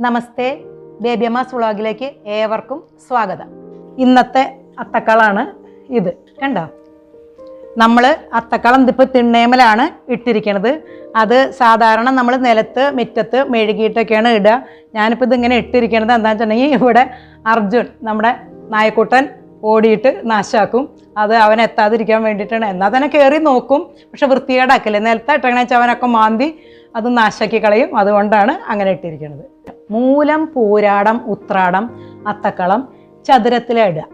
നമസ്തേ. ബേബിയമ്മാസ് വ്ളോഗിലേക്ക് ഏവർക്കും സ്വാഗതം. ഇന്നത്തെ അത്തക്കളാണ് ഇത്. കണ്ടോ? നമ്മൾ അത്തക്കളം ഇതിപ്പോൾ തിണ്ണേമലാണ് ഇട്ടിരിക്കണത്. അത് സാധാരണ നമ്മൾ നിലത്ത് മുറ്റത്ത് മെഴുകിയിട്ടൊക്കെയാണ് ഇടുക. ഞാനിപ്പോൾ ഇതിങ്ങനെ ഇട്ടിരിക്കണത് എന്താണെന്ന് വെച്ചിട്ടുണ്ടെങ്കിൽ ഇവിടെ അർജുൻ നമ്മുടെ നായക്കൂട്ടൻ ഓടിയിട്ട് നാശാക്കും. അത് അവൻ എത്താതിരിക്കാൻ വേണ്ടിയിട്ടാണ്. എന്നാൽ തന്നെ കയറി നോക്കും. പക്ഷെ വൃത്തികേടാക്കില്ല. നിലത്ത് ഇട്ടങ്ങനെ വെച്ചാൽ അവനൊക്കെ മാന്തി അത് നാശാക്കി കളയും. അതുകൊണ്ടാണ് അങ്ങനെ ഇട്ടിരിക്കുന്നത് മൂലം പൂരാടം ഉത്രാടം അത്തക്കളം ചതുരത്തിലിടുക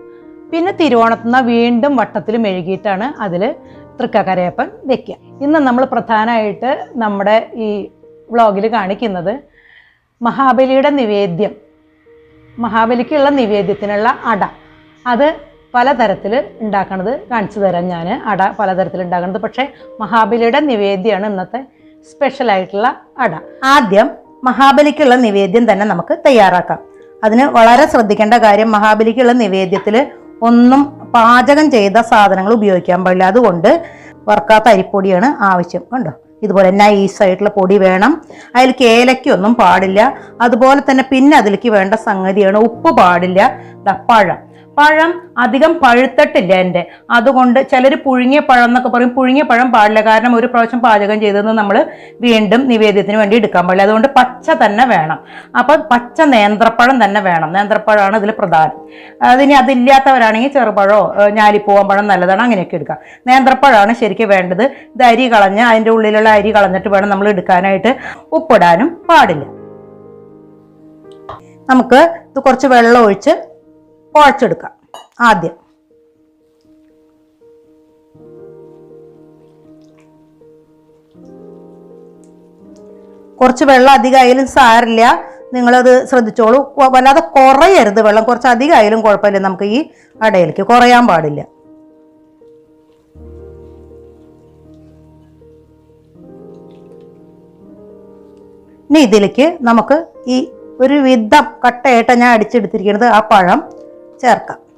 പിന്നെ തിരുവോണത്തുനിന്ന് വീണ്ടും വട്ടത്തിൽ മെഴുകിയിട്ടാണ് അതിൽ തൃക്കക്കരയപ്പൻ വെക്കുക. ഇന്ന് നമ്മൾ പ്രധാനമായിട്ട് നമ്മുടെ ഈ വ്ളോഗിൽ കാണിക്കുന്നത് മഹാബലിയുടെ നിവേദ്യം മഹാബലിക്കുള്ള നിവേദ്യത്തിനുള്ള അട. അത് പലതരത്തിൽ ഉണ്ടാക്കണത് കാണിച്ചു തരാം ഞാൻ അട പലതരത്തിൽ ഉണ്ടാക്കണത്. പക്ഷേ മഹാബലിയുടെ നിവേദ്യമാണ് ഇന്നത്തെ സ്പെഷ്യലായിട്ടുള്ള അട. ആദ്യം മഹാബലിക്കുള്ള നിവേദ്യം തന്നെ നമുക്ക് തയ്യാറാക്കാം. അതിന് വളരെ ശ്രദ്ധിക്കേണ്ട കാര്യം മഹാബലിക്കുള്ള നിവേദ്യത്തിൽ ഒന്നും പാചകം ചെയ്ത സാധനങ്ങൾ ഉപയോഗിക്കാൻ പാടില്ല. അതുകൊണ്ട് വറുക്കാത്ത അരിപ്പൊടിയാണ് ആവശ്യം. കണ്ടോ? ഇതുപോലെ നൈസായിട്ടുള്ള പൊടി വേണം. അതിലേക്ക് ഏലക്കൊന്നും പാടില്ല. അതുപോലെ തന്നെ പിന്നെ അതിലേക്ക് വേണ്ട സംഗതിയാണ് ഉപ്പ് പാടില്ല. പഴം. പഴം അധികം പഴുത്തിട്ടില്ല എന്റെ. അതുകൊണ്ട് ചിലർ പുഴുങ്ങിയ പഴം എന്നൊക്കെ പറയും. പുഴുങ്ങിയ പഴം പാടില്ല. കാരണം ഒരു പ്രാവശ്യം പാചകം ചെയ്തത് നമ്മൾ വീണ്ടും നിവേദ്യത്തിന് വേണ്ടി എടുക്കാൻ പാടില്ല. അതുകൊണ്ട് പച്ച തന്നെ വേണം. അപ്പം പച്ച നേന്ത്രപ്പഴം തന്നെ വേണം. നേന്ത്രപ്പഴമാണ് ഇതിൽ പ്രധാനം. അതിനി അതില്ലാത്തവരാണെങ്കിൽ ചെറുപഴമോ ഞാലിപ്പൂവൻ പഴം നല്ലതാണ്. അങ്ങനെയൊക്കെ എടുക്കാം. നേന്ത്രപ്പഴമാണ് ശരിക്കും വേണ്ടത്. ഇത് അരി കളഞ്ഞ് അതിന്റെ ഉള്ളിലുള്ള അരി കളഞ്ഞിട്ട് വേണം നമ്മൾ എടുക്കാനായിട്ട് ഉപ്പിടാനും പാടില്ല. നമുക്ക് ഇത് കുറച്ച് വെള്ളം ഒഴിച്ച് കുഴച്ചെടുക്കാം. ആദ്യം. കുറച്ച് വെള്ളം അധികമായാലും സാരില്ല നിങ്ങളത് ശ്രദ്ധിച്ചോളൂ. വല്ലാതെ കുറയരുത് വെള്ളം. കുറച്ച് അധികമായാലും കുഴപ്പമില്ല നമുക്ക് ഈ അടയിലേക്ക് കുറയാൻ പാടില്ല. ഇനി ഇതിലേക്ക് നമുക്ക് ഈ ഒരു വിധം കട്ടയായിട്ട് ഞാൻ അടിച്ചെടുത്തിരിക്കുന്നത് ആ പഴം. ചേർക്കാം.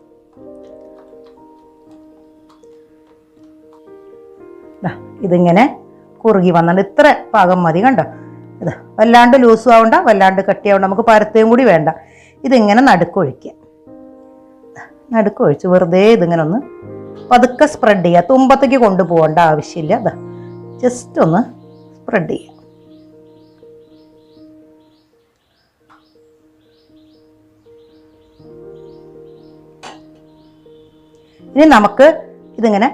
ഇതിങ്ങനെ കുറുകി വന്നിട്ട് ഇത്ര പാകം മതി കണ്ടോ? ഇത് വല്ലാണ്ട് ലൂസും ആവണ്ട വല്ലാണ്ട് കട്ടിയാവണ്ട നമുക്ക് പരത്തേം കൂടി വേണ്ട. ഇതിങ്ങനെ നടുക്കൊഴിക്കുക. നടുക്കൊഴിച്ച് വെറുതെ ഇതിങ്ങനെ ഒന്ന് പതുക്കെ സ്പ്രെഡ് ചെയ്യുക. തുമ്പത്തേക്ക് കൊണ്ടുപോകേണ്ട ആവശ്യമില്ല. അതാ ജസ്റ്റ് ഒന്ന് സ്പ്രെഡ് ചെയ്യുക. ഇനി നമുക്ക് ഇതിങ്ങനെ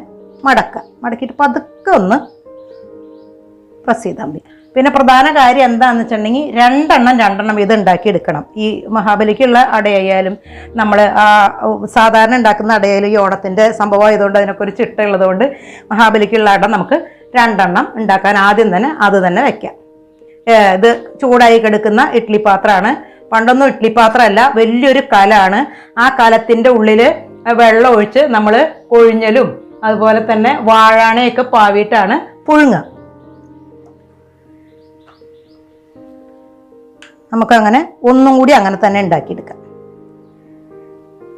മടക്കാം മടക്കിയിട്ട് പതുക്കെ ഒന്ന് പ്രസ് ചെയ്താൽ മതി. പിന്നെ പ്രധാന കാര്യം എന്താണെന്ന് വെച്ചിട്ടുണ്ടെങ്കിൽ രണ്ടെണ്ണം രണ്ടെണ്ണം ഇത് ഉണ്ടാക്കി എടുക്കണം ഈ മഹാബലിക്കുള്ള അടയായാലും നമ്മൾ ആ സാധാരണ ഉണ്ടാക്കുന്ന അടയായാലും ഈ ഓണത്തിന്റെ സംഭവം ആയതുകൊണ്ട് അതിനൊക്കെ ഒരു ചിട്ട ഉള്ളതുകൊണ്ട് മഹാബലിക്കുള്ള അട നമുക്ക് രണ്ടെണ്ണം ഉണ്ടാക്കാൻ ആദ്യം തന്നെ അത് തന്നെ വയ്ക്കാം ഇത് ചൂടായി കിടക്കുന്ന ഇഡ്ഡലി പാത്രമാണ്. പണ്ടൊന്നും ഇഡ്ഡലി പാത്രമല്ല വലിയൊരു കലാണ്. ആ കലത്തിന്റെ ഉള്ളിൽ വെള്ളം ഒഴിച്ച് നമ്മൾ കൊഴിഞ്ഞലും അതുപോലെ തന്നെ വാഴാണയൊക്കെ പാവിയിട്ടാണ് പുഴുങ്ങുക നമുക്കങ്ങനെ ഒന്നും കൂടി അങ്ങനെ തന്നെ ഉണ്ടാക്കിയെടുക്കാം.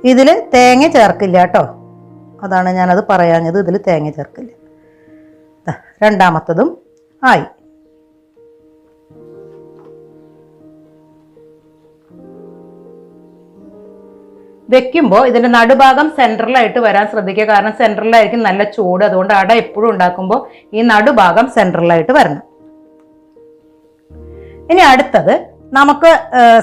ഇതിൽ തേങ്ങ ചേർക്കില്ല കേട്ടോ. അതാണ് ഞാനത് പറയാഞ്ഞത് ഇതിൽ തേങ്ങ ചേർക്കില്ല. രണ്ടാമത്തതും ആയി. വെക്കുമ്പോൾ ഇതിന്റെ നടുഭാഗം സെൻട്രലായിട്ട് വരാൻ ശ്രദ്ധിക്കുക. കാരണം സെൻട്രലായിരിക്കും നല്ല ചൂട്. അതുകൊണ്ട് അട എപ്പോഴും ഉണ്ടാക്കുമ്പോൾ ഈ നടുഭാഗം സെൻട്രലായിട്ട് വരണം. ഇനി അടുത്തത് നമുക്ക്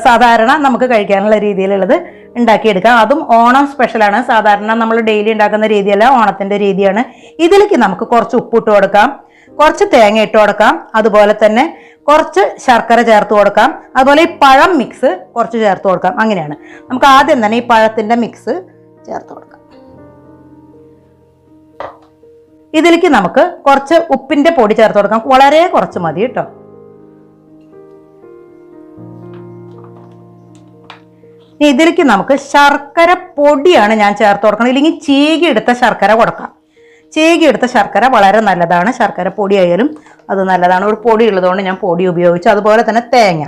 സാധാരണ നമുക്ക് കഴിക്കാനുള്ള രീതിയിലുള്ളത് ഉണ്ടാക്കിയെടുക്കാം. അതും ഓണം സ്പെഷ്യലാണ് സാധാരണ നമ്മൾ ഡെയിലി ഉണ്ടാക്കുന്ന രീതിയല്ല ഓണത്തിന്റെ രീതിയാണ്. ഇതിലേക്ക് നമുക്ക് കുറച്ച് ഉപ്പിട്ട് കൊടുക്കാം. കുറച്ച് തേങ്ങ ഇട്ട് കൊടുക്കാം. അതുപോലെ തന്നെ കുറച്ച് ശർക്കര ചേർത്ത് കൊടുക്കാം. അതുപോലെ ഈ പഴം മിക്സ് കുറച്ച് ചേർത്ത് കൊടുക്കാം. അങ്ങനെയാണ്. നമുക്ക് ആദ്യം തന്നെ ഈ പഴത്തിന്റെ മിക്സ് ചേർത്ത് കൊടുക്കാം. ഇതിലേക്ക് നമുക്ക് കുറച്ച് ഉപ്പിന്റെ പൊടി ചേർത്ത് കൊടുക്കാം. വളരെ കുറച്ച് മതി കേട്ടോ. ഇതിലേക്ക് നമുക്ക് ശർക്കര പൊടിയാണ് ഞാൻ ചേർത്ത് കൊടുക്കണം ഇല്ലെങ്കിൽ ചീകി എടുത്ത ശർക്കര കൊടുക്കാം. ചീകി എടുത്ത ശർക്കര വളരെ നല്ലതാണ്. ശർക്കര പൊടി ആയാലും അത് നല്ലതാണ്. ഒരു പൊടി ഉള്ളതുകൊണ്ട് ഞാൻ പൊടി ഉപയോഗിച്ചു. അതുപോലെ തന്നെ തേങ്ങ.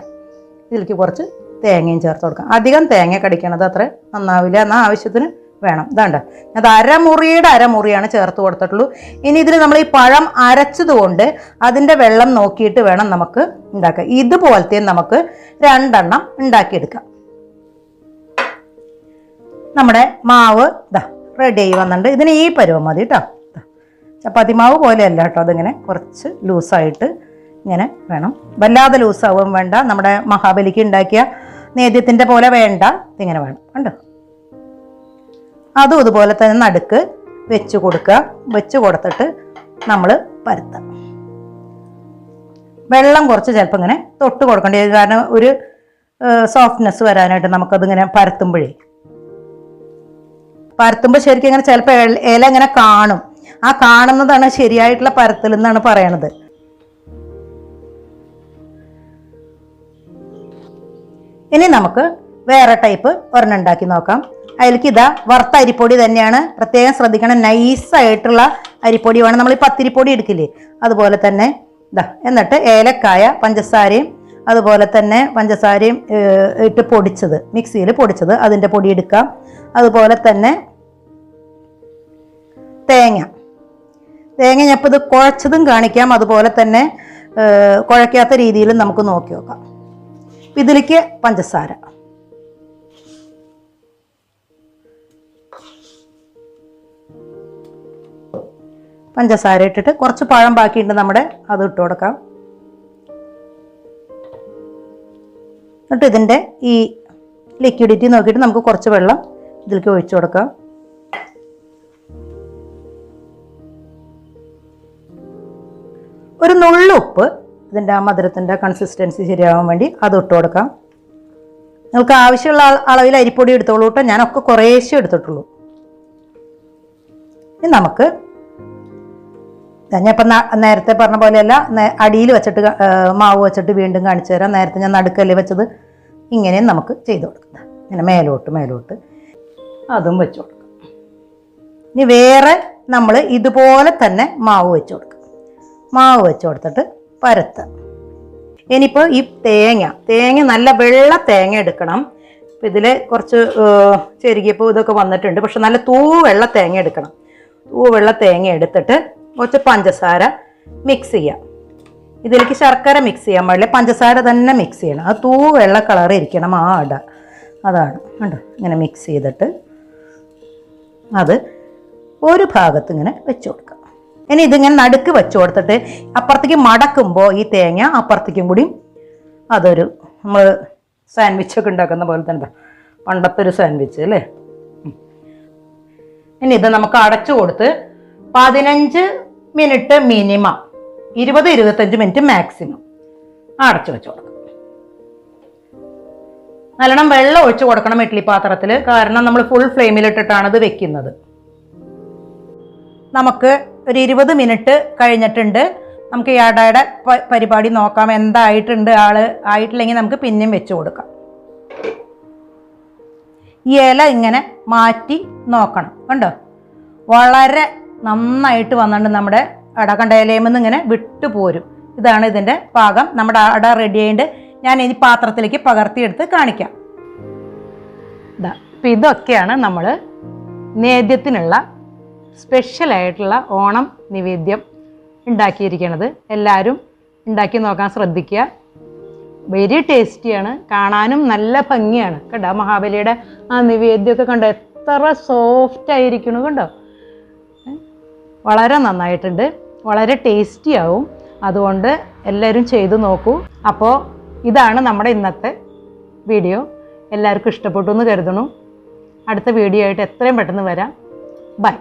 ഇതിലേക്ക് കുറച്ച് തേങ്ങയും ചേർത്ത് കൊടുക്കാം. അധികം തേങ്ങ കടിക്കണത് അത്ര നന്നാവില്ല എന്നാൽ ആവശ്യത്തിന് വേണം. ഇതാണ്ട്. അത് അരമുറിയുടെ അരമുറിയാണ് ചേർത്ത് കൊടുത്തിട്ടുള്ളൂ. ഇനി ഇതിൽ നമ്മൾ ഈ പഴം അരച്ചതുകൊണ്ട് അതിന്റെ വെള്ളം നോക്കിയിട്ട് വേണം നമുക്ക് ഉണ്ടാക്കാം ഇതുപോലത്തെ നമുക്ക് രണ്ടെണ്ണം ഉണ്ടാക്കിയെടുക്കാം. നമ്മുടെ മാവ് ഇതാ റെഡി ആയി വന്നിട്ടുണ്ട്. ഇതിന് ഈ പരുവം മതി കേട്ടോ. ചപ്പാത്തി മാവ് പോലെയല്ല കേട്ടോ അതിങ്ങനെ കുറച്ച് ലൂസായിട്ട് ഇങ്ങനെ വേണം. വല്ലാതെ ലൂസാവും വേണ്ട. നമ്മുടെ മഹാബലിക്ക് ഉണ്ടാക്കിയ നേദ്യത്തിന്റെ പോലെ വേണ്ട. ഇങ്ങനെ വേണം. കണ്ടോ? അതും ഇതുപോലെ തന്നെ നടുക്ക് വെച്ച് കൊടുക്കുക. വെച്ച് കൊടുത്തിട്ട് നമ്മൾ പരത്താം. വെള്ളം കുറച്ച് ചിലപ്പോൾ ഇങ്ങനെ തൊട്ട് കൊടുക്കേണ്ടി വരും. കാരണം ഒരു സോഫ്റ്റ്നെസ് വരാനായിട്ട് നമുക്കതിങ്ങനെ പരത്തുമ്പോഴേ. പരത്തുമ്പോൾ ശരിക്കും ഇങ്ങനെ ചിലപ്പോൾ ഇല ഇങ്ങനെ കാണും. ആ കാണുന്നതാണ് ശരിയായിട്ടുള്ള പരത്തൽ എന്നാണ് പറയണത്. ഇനി നമുക്ക് വേറെ ടൈപ്പ് ഒരെണ്ണം ഉണ്ടാക്കി നോക്കാം. അതിലേക്ക് ഇതാ വറുത്ത അരിപ്പൊടി തന്നെയാണ് പ്രത്യേകം ശ്രദ്ധിക്കണം. നൈസായിട്ടുള്ള അരിപ്പൊടി വേണം നമ്മൾ ഈ പത്തിരിപ്പൊടി എടുക്കില്ലേ? അതുപോലെ തന്നെ ഇതാ എന്നിട്ട് ഏലക്കായ പഞ്ചസാരയും അതുപോലെ തന്നെ പഞ്ചസാരയും ഇട്ട് പൊടിച്ചത് മിക്സിയിൽ പൊടിച്ചത് അതിന്റെ പൊടി എടുക്കാം. അതുപോലെ തന്നെ തേങ്ങ. തേങ്ങ ഞാൻ കുഴച്ചതും കാണിക്കാം. അതുപോലെ തന്നെ കുഴക്കാത്ത രീതിയിലും നമുക്ക് നോക്കി നോക്കാം. ഇതിലേക്ക് പഞ്ചസാര. പഞ്ചസാര ഇട്ടിട്ട് കുറച്ച് പഴം ബാക്കിയുണ്ട് നമ്മുടെ അത് ഇട്ട് കൊടുക്കാം. എന്നിട്ട് ഇതിന്റെ ഈ ലിക്വിഡിറ്റി നോക്കിയിട്ട് നമുക്ക് കുറച്ച് വെള്ളം ഇതിലേക്ക് ഒഴിച്ചു കൊടുക്കാം. ഒരു നുള്ളുപ്പ് ഇതിന്റെ ആ മധുരത്തിന്റെ കൺസിസ്റ്റൻസി ശരിയാവാൻ വേണ്ടി അത് ഇട്ട് കൊടുക്കാം. നിങ്ങൾക്ക് ആവശ്യമുള്ള അളവിൽ അരിപ്പൊടി എടുത്തോളൂ കേട്ടോ ഞാനൊക്കെ കുറേശ്ശേ എടുത്തിട്ടുള്ളൂ. ഇനി നമുക്ക് ഞാൻ ഇപ്പം നേരത്തെ പറഞ്ഞ പോലെയല്ല അടിയിൽ വെച്ചിട്ട് മാവ് വെച്ചിട്ട് വീണ്ടും കാണിച്ചു തരാം. നേരത്തെ ഞാൻ നടുക്കല്ലേ വെച്ചത്. ഇങ്ങനെയും നമുക്ക് ചെയ്തു കൊടുക്കാം. ഇങ്ങനെ മേലോട്ട് മേലോട്ട് അതും വെച്ചു കൊടുക്കാം. ഇനി വേറെ നമ്മൾ ഇതുപോലെ തന്നെ മാവ് വെച്ചു കൊടുക്കാം. മാവ് വെച്ച് കൊടുത്തിട്ട് പരത്തുക ഇനിയിപ്പോൾ ഈ തേങ്ങ തേങ്ങ നല്ല വെള്ള തേങ്ങ എടുക്കണം. ഇതിൽ കുറച്ച് ചെരുകിയപ്പോൾ ഇതൊക്കെ വന്നിട്ടുണ്ട്. പക്ഷെ നല്ല തൂ വെള്ള തേങ്ങ എടുക്കണം. തൂ വെള്ള തേങ്ങ എടുത്തിട്ട് കുറച്ച് പഞ്ചസാര മിക്സ് ചെയ്യാം. ഇതിലേക്ക് ശർക്കര മിക്സ് ചെയ്യാൻ പാടില്ല. പഞ്ചസാര തന്നെ മിക്സ് ചെയ്യണം. അത് തൂ വെള്ള കളർ ഇരിക്കണം ആ അട. അതാണ്. കണ്ടോ? ഇങ്ങനെ മിക്സ് ചെയ്തിട്ട് അത് ഒരു ഭാഗത്ത് ഇങ്ങനെ വെച്ച് കൊടുക്കുക ഇനി ഇതിങ്ങനെ നടുക്ക് വെച്ച് കൊടുത്തിട്ട് അപ്പുറത്തേക്ക് മടക്കുമ്പോൾ ഈ തേങ്ങ അപ്പുറത്തേക്കും കൂടി അതൊരു നമ്മൾ സാൻഡ്വിച്ച് ഒക്കെ ഉണ്ടാക്കുന്ന പോലെ തന്നെ പണ്ടത്തെ ഒരു സാൻഡ്വിച്ച് അല്ലേ? ഇനി ഇത് നമുക്ക് അടച്ചു കൊടുത്ത് പതിനഞ്ച് മിനിറ്റ് മിനിമം ഇരുപത് ഇരുപത്തഞ്ച് മിനിറ്റ് മാക്സിമം അടച്ചു വെച്ച് കൊടുക്കാം. നല്ലോണം വെള്ളം ഒഴിച്ച് കൊടുക്കണം ഇഡ്ഡലി പാത്രത്തിൽ കാരണം നമ്മൾ ഫുൾ ഫ്ലെയിമിലിട്ടിട്ടാണ് ഇത് വെക്കുന്നത്. നമുക്ക് ഒരു ഇരുപത് മിനിറ്റ് കഴിഞ്ഞിട്ടുണ്ട്. നമുക്ക് ഈ പരിപാടി നോക്കാം. എന്തായിട്ടുണ്ട് ആൾ? ആയിട്ടില്ലെങ്കിൽ നമുക്ക് പിന്നെയും വെച്ച് കൊടുക്കാം. ഈ ഇല ഇങ്ങനെ മാറ്റി നോക്കണം. കണ്ടോ? വളരെ നന്നായിട്ട് വന്നിട്ടുണ്ട് നമ്മുടെ അട കണ്ട ഇലയുമെന്ന് ഇങ്ങനെ വിട്ടു പോരും ഇതാണ് ഇതിന്റെ പാകം. നമ്മുടെ അട റെഡി ആയിട്ട് ഞാൻ ഇനി പാത്രത്തിലേക്ക് പകർത്തിയെടുത്ത് കാണിക്കാം. ഇതാ അപ്പം ഇതൊക്കെയാണ് നമ്മൾ നേദ്യത്തിനുള്ള സ്പെഷ്യലായിട്ടുള്ള ഓണം നിവേദ്യം ഉണ്ടാക്കിയിരിക്കുന്നത് എല്ലാവരും ഉണ്ടാക്കി നോക്കാൻ ശ്രദ്ധിക്കുക. വെരി ടേസ്റ്റിയാണ് കാണാനും നല്ല ഭംഗിയാണ്. കണ്ടോ? മഹാബലിയുടെ ആ നിവേദ്യമൊക്കെ കണ്ടോ? എത്ര സോഫ്റ്റ് ആയിരിക്കണു കണ്ടോ? വളരെ നന്നായിട്ടുണ്ട്. വളരെ ടേസ്റ്റി ആവും. അതുകൊണ്ട് എല്ലാവരും ചെയ്തു നോക്കൂ. അപ്പോൾ ഇതാണ് നമ്മുടെ ഇന്നത്തെ വീഡിയോ എല്ലാവർക്കും ഇഷ്ടപ്പെട്ടു എന്ന് കരുതണു അടുത്ത വീഡിയോ ആയിട്ട് എത്രയും പെട്ടെന്ന് വരാം. ബൈ